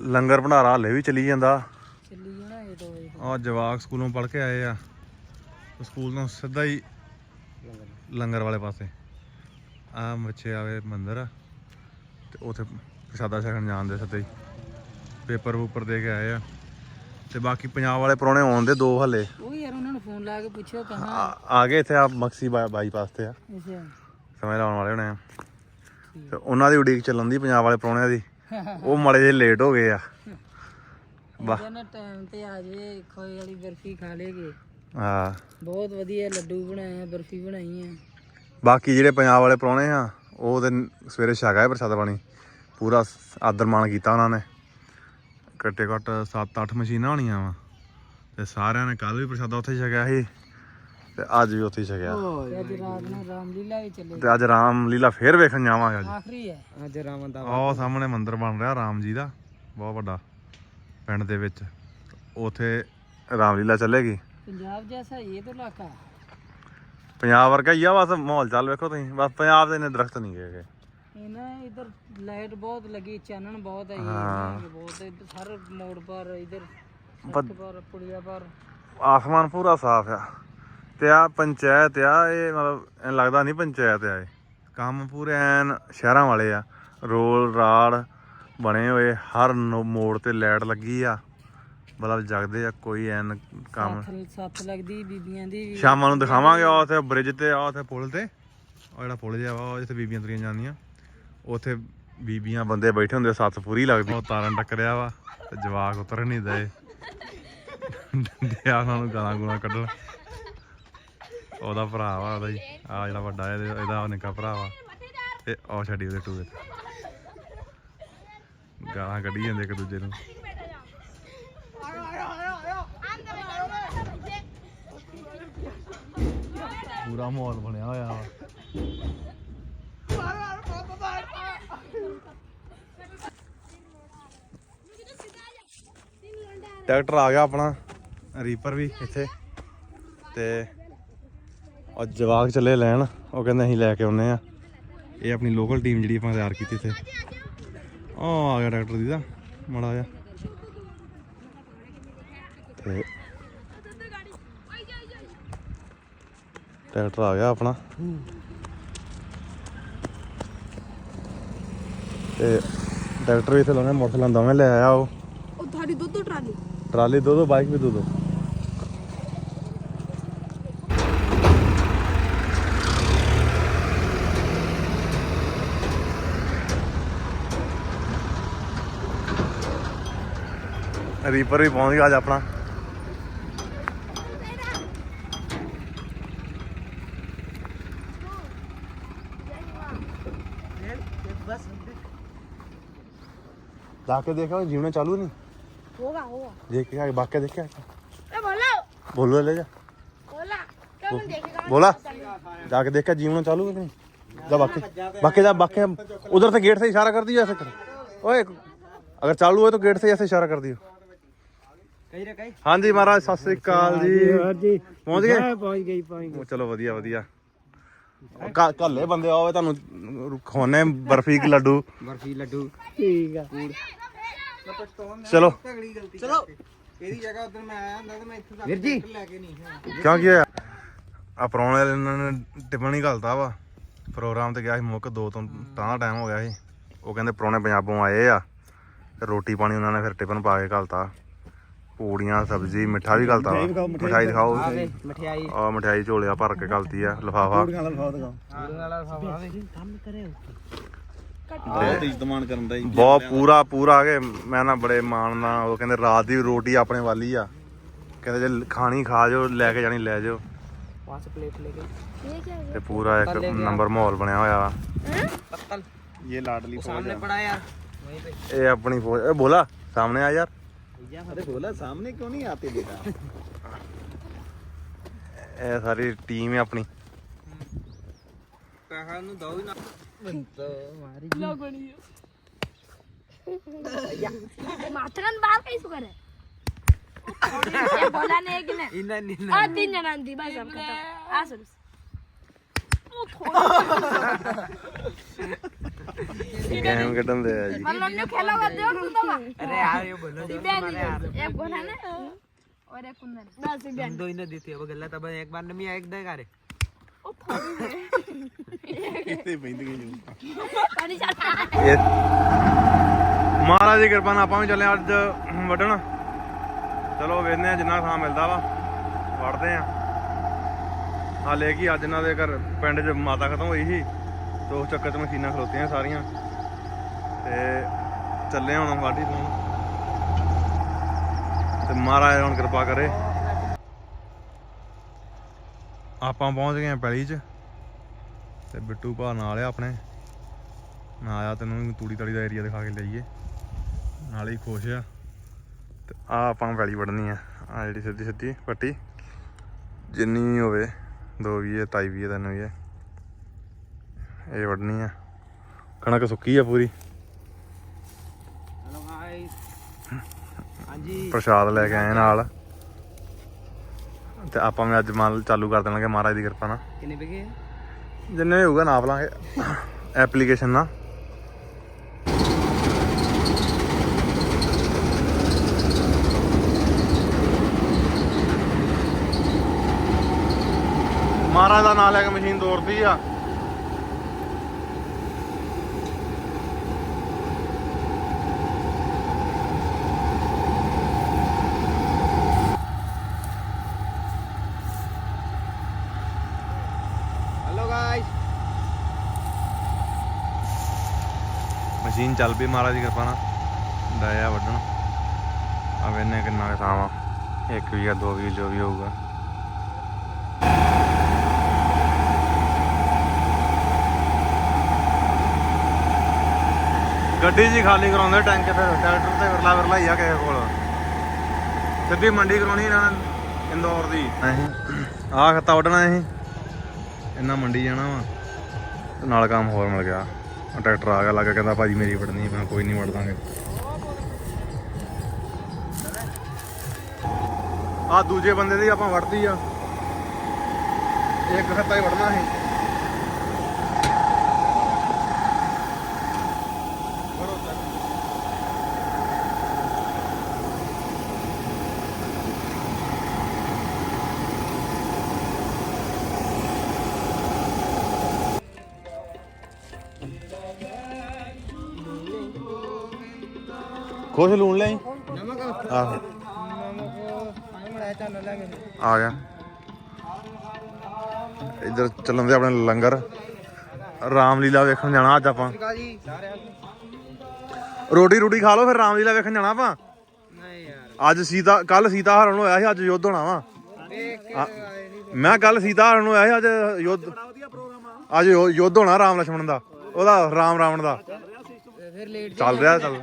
ਲੰਗਰ ਭੰਡਾਰਾ ਹਲੇ ਵੀ ਚੱਲੀ ਜਾਂਦਾ। ਚੱਲੀ ਜਾਣਾ ਇਹ ਦੋ ਵਜੇ ਆ ਜਵਾਕ ਸਕੂਲੋਂ ਪੜ੍ਹ ਕੇ ਆਏ ਆ। ਸਕੂਲ ਤੋਂ ਸਿੱਧਾ ਹੀ ਲੰਗਰ ਵਾਲੇ ਪਾਸੇ। ਆ ਬੱਚੇ ਆਵੇ ਮੰਦਰ। ਆ ਤੇ ਉਥੇ ਪ੍ਰਸ਼ਾਦਾ ਛਕਣ ਜਾਂਦੇ ਸਿੱਧੇ ਹੀ। ਪੇਪਰ ਉੱਪਰ ਦੇ ਕੇ ਆਏ ਆ। ਤੇ ਬਾਕੀ ਪੰਜਾਬ ਵਾਲੇ ਪ੍ਰਾਹੁਣੇ ਆਉਣ ਦੇ ਦੋ ਹਲੇ। ਉਹ ਯਾਰ ਉਹਨਾਂ ਨੂੰ ਫੋਨ ਲਾ ਕੇ ਪੁੱਛਿਓ ਕਹਾਂ ਆ ਆ ਗਏ ਇੱਥੇ ਆ ਮਕਸੀ ਬਾਈਪਾਸ ਤੇ ਆ। ਅੱਛਾ। ਸਮੇਂ ਲਾਉਣ ਵਾਲੇ ਹੋਣੇ ਆ। ਤੇ ਉਹਨਾਂ ਦੀ ਉਡੀਕ ਚੱਲਣ ਦੀ ਪੰਜਾਬ ਵਾਲੇ ਪ੍ਰਾਹੁਣਿਆਂ ਦੀ। ਉਹ ਮਾੜੇ ਜਿਹੇ ਲੇਟ ਹੋ ਗਏ ਆ। ਵਾਹ। ਇਹਦਾ ਨਾ ਟਾਈਮ ਤੇ ਆ ਜੇ ਖੋਏ ਵਾਲੀ ਬਰਫੀ ਖਾ ਲੇਗੇ ਹਾਂ। ਬਹੁਤ ਵਧੀਆ ਲੱਡੂ ਬਣਾਏ ਆ ਬਰਫੀ ਬਣਾਈ ਆ। ਬਾਕੀ ਜਿਹੜੇ ਪੰਜਾਬ ਵਾਲੇ ਪ੍ਰਾਹੁਣੇ ਆ ਉਹ ਤੇ ਸਵੇਰੇ ਛਕਾ ਹੈ ਪ੍ਰਸ਼ਾਦ ਪਾਣੀ। ਪੂਰਾ ਆਦਰ ਮਾਣ ਕੀਤਾ ਉਹਨਾਂ ਨੇ। ਘੱਟੇ ਘੱਟ 7-8 ਮਸ਼ੀਨਾਂ ਹੋਣੀਆਂ ਵਾ। ਤੇ ਸਾਰਿਆਂ ਨੇ ਕੱਲ ਵੀ ਪ੍ਰਸ਼ਾਦਾ ਉੱਥੇ ਛਕਿਆ ਸੀ। ਤੇ ਅੱਜ ਵੀ ਉੱਥੇ ਹੀ ਛਕਿਆ। ਤੇ ਅੱਜ ਰਾਤ ਨੂੰ ਰਾਮਲੀਲਾ ਵੀ ਚੱਲੇ। ਤੇ ਅੱਜ ਰਾਮ ਲੀਲਾ ਫੇਰ ਵੇਖਣ ਜਾਵਾਂਗੇ ਅੱਜ। ਆਖਰੀ ਹੈ। ਅੱਜ ਰਾਮਨ ਦਾ ਆਹ ਸਾਹਮਣੇ ਮੰਦਿਰ ਬਣ ਰਿਹਾ ਰਾਮ ਜੀ ਦਾ ਬਹੁਤ ਵੱਡਾ ਪਿੰਡ ਦੇ ਵਿੱਚ। ਉੱਥੇ ਰਾਮ ਲੀਲਾ ਚੱਲੇਗੀ। ਪੰਜਾਬ ਜੈਸਾ ਇਹ ਤਾਂ ਇਲਾਕਾ। ਪੰਜਾਬ ਵਰਗਾ ਹੀ ਆ ਬਸ ਮਾਹੌਲ ਚੱਲ ਵੇਖੋ ਤੁਸੀਂ। ਬਸ ਪੰਜਾਬ ਦੇ ਨੇ ਦਰਖਤ ਨਹੀਂ ਗਏ ਇਹ ਨਾ ਇਧਰ ਲਾਈਟ ਬਹੁਤ ਲੱਗੀ ਚਾਨਣ ਬਹੁਤ ਹੈ। ਹਾਂ। ਇਹ ਬਹੁਤ ਹੈ, ਇੱਧਰ ਹਰ ਮੋੜ ਪਰ ਇਧਰ ਪਰ ਪੁੜੀਆ ਪਰ। ਆਸਮਾਨ ਪੂਰਾ ਸਾਫ਼ ਆ। ਤੇ ਆ ਪੰਚਾਇਤ ਆ ਇਹ ਮਤਲਬ ਲੱਗਦਾ ਨਹੀਂ ਪੰਚਾਇਤ ਆ ਇਹ। ਕੰਮ ਪੂਰੇ ਐਨ ਸ਼ਹਿਰਾਂ ਵਾਲੇ ਆ। ਰੋਲ ਰਾੜ ਬਣੇ ਹੋਏ ਹਰ ਮੋੜ ਤੇ ਲਾਈਟ ਲੱਗੀ ਆ। ਬਲਬ ਜਗਦੇ ਆ ਕੋਈ ਐਨ ਕੰਮ ਸੱਤ ਲੱਗਦੀ ਬੀਬੀਆਂ ਦੀ ਸ਼ਾਮਾਂ ਨੂੰ ਦਿਖਾਵਾਂਗੇ ਆ ਉੱਥੇ ਬ੍ਰਿਜ ਤੇ ਆ ਉੱਥੇ ਪੁਲ ਤੇ। ਉਹ ਜਿਹੜਾ ਪੁਲ ਜਿਹਾ ਵਾ ਜਿੱਥੇ ਬੀਬੀਆਂ ਤਰੀਆਂ ਜਾਂਦੀਆਂ। ਉੱਥੇ ਬੀਬੀਆਂ ਬੰਦੇ ਬੈਠੇ ਹੁੰਦੇ ਸੱਤ ਪੂਰੀ ਲੱਗਦੀ। ਉਹ ਤਾਰਨ ਟੱਕਰਿਆ ਵਾ ਤੇ ਜਵਾਕ ਉਤਰ ਨਹੀਂ ਦਏ ਡਿਆ ਉਹਨਾਂ ਨੂੰ ਗਾਲਾਂ ਗੁਲਾਂ ਕੱਢਣ। ਉਹਦਾ ਭਰਾ ਵਾ ਉਹਦਾ ਹੀ। ਆ ਜਿਹੜਾ ਵੱਡਾ ਇਹਦੇ- ਇਹਦਾ ਉਹ ਨਿੱਕਾ ਭਰਾ ਵਾ। ਤੇ ਉਹ ਛੱਡੀ ਉਹਦੇ ਟੂਏ ਤੇ। ਗਾਲਾਂ ਕੱਢੀ ਜਾਂਦੇ ਇੱਕ ਦੂਜੇ ਨੂੰ। ਪੂਰਾ ਮਾਹੌਲ ਬਣਿਆ ਹੋਇਆ ਵਾ। ਟਰੈਕਟਰ ਆ ਗਿਆ ਆਪਣਾ ਰੀਪਰ ਵੀ ਇੱਥੇ। ਤੇ ਉਹ ਜਵਾਕ ਚੱਲੇ ਲੈਣ ਉਹ ਕਹਿੰਦੇ ਅਸੀਂ ਲੈ ਕੇ ਆਉਨੇ ਆ ਇਹ ਆਪਣੀ ਲੋਕਲ ਟੀਮ ਜਿਹੜੀ ਆਪਾਂ ਤਿਆਰ ਕੀਤੀ ਇੱਥੇ। ਉਹ ਆ ਗਿਆ ਟਰੈਕਟਰ ਦੀ ਦਾ ਮੜਾ ਜਾ ਤੇ ਟਰੈਕਟਰ ਆ ਗਿਆ ਆਪਣਾ। ਤੇ ਟਰੈਕਟਰ ਵੀ ਇੱਥੇ ਲਾਉਣੇ ਮੋਟਰਸਾਈਕਲ ਦੋਵੇਂ ਲੈ ਆਇਆ ਉਹ। ਉਹ ਤੁਹਾਡੀ ਦੁੱਧ ਟਰਾਲੀ। ਟਰਾਲੀ ਦੋ ਦੋ ਬਾਈਕ ਵੀ ਦੋ ਦੋ। रीपर भी पहुँच गया आज अपना जाके देखा जीवन चालू नहीं होगा होगा देखे के भाग के देख बोलो ले जा बोला जाके देखा जीवन चालू नहीं जा बाकी बाकी जा बाकी उधर से गेट से इशारा कर दियो ऐसे कर ओए अगर चालू हो तो गेट से ऐसे इशारा कर दियो ਹਾਂਜੀ ਮਹਾਰਾਜ ਸਤਿ ਸ੍ਰੀ ਅਕਾਲ ਜੀ। ਪਹੁੰਚ ਗਏ? ਪਹੁੰਚ ਗਈ ਪਹੁੰਚ ਗਈ। ਚਲੋ ਵਧੀਆ ਵਧੀਆ। ਕੱਲੇ ਬੰਦੇ ਆਵੇ ਤੁਹਾਨੂੰ ਖਵਾਉਣੇ ਬਰਫੀ ਕੇ ਲੱਡੂ? ਬਰਫੀ ਲੱਡੂ। ਠੀਕ ਆ। ਚਲੋ। ਚਲੋ। ਇਹਦੀ ਜਗ੍ਹਾ ਉਧਰ ਮੈਂ ਆਇਆ ਹੁੰਦਾ ਤੇ ਮੈਂ ਇੱਥੇ ਲੈ ਕੇ ਨਹੀਂ ਕਿਉਂ ਕੀ ਹੋਇਆ? ਆ ਪਰੌਣੇ ਇਹਨਾਂ ਨੇ ਟਿਫਨ ਹੀ ਘਲਤਾ ਵਾ। ਪ੍ਰੋਗਰਾਮ ਤੇ ਗਿਆ ਸੀ ਮੁੱਕ ਦੋ ਤੋਂ ਤਾਂ ਟਾਈਮ ਹੋ ਗਿਆ ਸੀ। ਉਹ ਕਹਿੰਦੇ ਪਰੌਣੇ ਪੰਜਾਬੋਂ ਆਏ ਆ। ਰੋਟੀ ਪਾਣੀ ਉਹਨਾਂ ਨੇ ਫਿਰ ਟਿਫਨ ਪਾ ਕੇ ਘਲਤਾ। ਪੂੜੀਆਂ ਸਬਜ਼ੀ ਮਿੱਠਾ ਵੀ ਗਲਤਾ ਵਾ। ਦਿਖਾਓ ਮਠਿਆਈ ਆ ਮਠਿਆਈ ਝੋਲਿਆ ਭਰ ਕੇ ਗਲਤੀ ਆ ਲਫਾਫਾ। ਬਹੁਤ ਇਜ਼ਤਮਾਨ ਪੂਰਾ ਪੂਰਾ ਕੇ ਮੈਂ ਨਾ ਬੜੇ ਮਾਣ ਨਾਲ ਉਹ ਕਹਿੰਦੇ ਰਾਤ ਦੀ ਰੋਟੀ ਆਪਣੇ ਵਾਲੀ ਆ। ਕਹਿੰਦੇ ਜੇ ਖਾਣੀ ਖਾ ਜਾਓ ਲੈ ਕੇ ਜਾਣੀ ਲੈ ਜਾਓ। ਵਾਸ ਪੂਰਾ ਇੱਕ ਨੰਬਰ ਮਾਹੌਲ ਬਣਿਆ ਹੋਇਆ ਵਾ। ਇਹ ਲਾਡਲੀ ਫੌਜ ਸਾਹਮਣੇ ਪੜਾ ਇਹ ਆਪਣੀ ਫੌਜ ਇਹ ਬੋਲਾ ਸਾਹਮਣੇ ਆ ਯਾਰ। अरे बोला सामने क्यों नहीं आते बेटा ਇਹ ਸਾਰੀ ਟੀਮ ਹੈ ਆਪਣੀ पैसा नु दो ना माथरन बाल कैसे करे ये बोला नहीं कि नहीं इना नहीं आ तीन जना दी बस हम खत्म आ सर ਗੇਮ ਕੱਢਣ ਦੇ ਆ ਜੀ मतलब ने खेला हुआ दे और सुनता हुआ अरे यार ये बोलो जो बहन एक बोला ना और एक कुंदन बस बहन दो ही ना देती है वो गलत अब एक बार नमी एक देगा रे पानी जाता है ਇਹ ਮਹਾਰਾਜ ਦੀ ਕਿਰਪਾ ਨਾਲ ਆਪਾਂ ਵੀ ਚੱਲੇ ਅੱਜ ਵੱਢਣ ਚਲੋ ਵੇਖਦੇ ਆ ਜਿੰਨਾ ਥਾਂ ਮਿਲਦਾ ਵਾ ਵੜਦੇ ਆ ਹਾਲੇ ਕੀ ਅੱਜ ਇਹਨਾਂ ਦੇ ਘਰ ਪਿੰਡ 'ਚ ਮਾਤਾ ਖਤਮ ਹੋਈ ਸੀ ਤੇ ਉਸ ਚੱਕਰ 'ਚ ਮਸ਼ੀਨਾਂ ਖਲੋਤੀਆਂ ਸਾਰੀਆਂ। ਤੇ ਚੱਲੇ ਹੁਣ ਵਾਢੀ ਤੋਂ ਤੇ ਮਹਾਰਾਜ ਹੁਣ ਕਿਰਪਾ ਕਰੇ। ਆਪਾਂ ਪਹੁੰਚ ਗਏ ਆ ਪੈਲੀ 'ਚ। ਤੇ ਬਿੱਟੂ ਭਾ ਨਾਲ ਆ ਆਪਣੇ। ਮੈਂ ਆਇਆ ਤੈਨੂੰ ਤੂੜੀ ਤੜੀ ਦਾ ਏਰੀਆ ਦਿਖਾ ਕੇ ਲਈਏ ਨਾਲ ਹੀ ਖੁਸ਼ ਆ। ਤੇ ਆ ਆਪਾਂ ਵੈਲੀ ਵੜਨੀ ਆ। ਆ ਜਿਹੜੀ ਸਿੱਧੀ ਸਿੱਧੀ ਪੱਟੀ। ਜਿੰਨੀ ਵੀ ਹੋਵੇ, ਦੋ ਵੀ ਹੈ ਤਾਈ ਵੀ ਹੈ ਤਿੰਨ ਵੀ ਹੈ ਇਹ ਵੜਨੀ ਆ। ਕਣਕ ਸੁੱਕੀ ਆ ਪੂਰੀ। ਪ੍ਰਸ਼ਾਦ ਲੈ ਕੇ ਆਏ ਨਾਲ। ਤੇ ਆਪਾਂ ਵੀ ਅੱਜ ਮਾਲ ਚਾਲੂ ਕਰ ਦੇਣਗੇ ਮਹਾਰਾਜ ਦੀ ਕਿਰਪਾ ਨਾਲ। ਕਿੰਨੇ ਵਿਗੇ? ਜਿੰਨੇ ਹੋਊਗਾ ਨਾਪ ਲਾਂਗੇ। ਐਪਲੀਕੇਸ਼ਨ ਨਾਲ ਮਹਾਰਾਜ ਦਾ ਨਾਮ ਲੈ ਕੇ ਮਸ਼ੀਨ ਦੌੜਦੀ ਆ। ਮਸ਼ੀਨ ਚੱਲ ਪਈ ਮਹਾਰਾਜ ਦੀ ਕਿਰਪਾ ਨਾਲ। ਡਾਇਆ ਵੱਢਣ। ਆ ਵੇਨੇ ਕਿੰਨਾ ਕੁ ਥਾਂ ਵਾ। ਇੱਕ ਵੀ ਆ ਦੋ ਵੀ ਜੋ ਵੀ ਹੋਊਗਾ। ਗੱਡੀ ਜੀ ਖਾਲੀ ਕਰਾਉਂਦੇ ਟੈਂਕ ਫਿਰ ਟਰੈਕਟਰ ਤੇ ਵਿਰਲਾ ਵਿਰਲਾ ਹੀ ਆ ਕਿਸੇ ਕੋਲ। ਸਿੱਧੀ ਮੰਡੀ ਕਰਾਉਣੀ ਇਹਨਾਂ ਨੇ ਇੰਦੌਰ ਦੀ। ਆਹ ਖੱਤਾ ਵੱਢਣਾ ਅਸੀਂ ਇਹਨਾਂ ਮੰਡੀ ਜਾਣਾ ਵਾ ਨਾਲ ਕੰਮ ਹੋਰ ਮਿਲ ਗਿਆ। ਟਰੈਕਟਰ ਆ ਗਿਆ, ਲੱਗਾ ਕਹਿੰਦਾ ਭਾਜੀ ਮੇਰੀ ਵੜਨੀ ਮੈਂ ਕੋਈ ਨਹੀਂ ਵੜ ਦਾਂਗੇ। ਆ ਦੂਜੇ ਬੰਦੇ ਦੀ ਆਪਾਂ ਵੜਦੀ ਆ। ਇੱਕ ਖੱਤਾ ਹੀ ਵੜਨਾ ਸੀ। ਖੁਸ਼ ਲੂਣ ਲੈ ਆ ਗਿਆ। ਇਧਰ ਚੱਲਣ ਦੇ ਆਪਣੇ ਲੰਗਰ। ਰਾਮਲੀਲਾ ਵੇਖਣ ਜਾਣਾ ਅੱਜ ਆਪਾਂ। ਰੋਟੀ ਰੋਟੀ ਖਾ ਲਓ, ਫਿਰ ਰਾਮਲੀਲਾ ਵੇਖਣ ਜਾਣਾ ਆਪਾਂ। ਨਹੀਂ ਯਾਰ ਅੱਜ ਸੀਤਾ, ਕੱਲ ਸੀਤਾ ਹਰਨ ਨੂੰ ਹੋਇਆ ਸੀ, ਅੱਜ ਯੁੱਧ ਹੋਣਾ ਵਾ। ਮੈਂ ਕੱਲ ਸੀਤਾ ਹਰਨ ਨੂੰ ਹੋਇਆ ਸੀ, ਅੱਜ ਯੁੱਧ ਅੱਜ ਯੁੱਧ ਹੋਣਾ ਰਾਮ ਲਛਮਣ ਦਾ। ਉਹਦਾ ਰਾਮ ਰਾਵਣ ਦਾ। ਚੱਲ ਰਿਹਾ ਚੱਲ।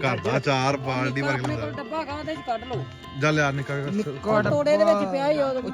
ਘਰ ਦਾ ਚਾਰ ਬਾਲਟੀ ਵਰਗ ਆਪਣੇ ਡੱਬਾ ਖਾਂ ਤੇ ਕੱਢ ਲੋ ਜਾ ਲਿਆ ਨਿਕਲ ਤੋੜੇ ਦੇ ਵਿੱਚ ਪਿਆ ਹੀ ਉਹ ਉਹ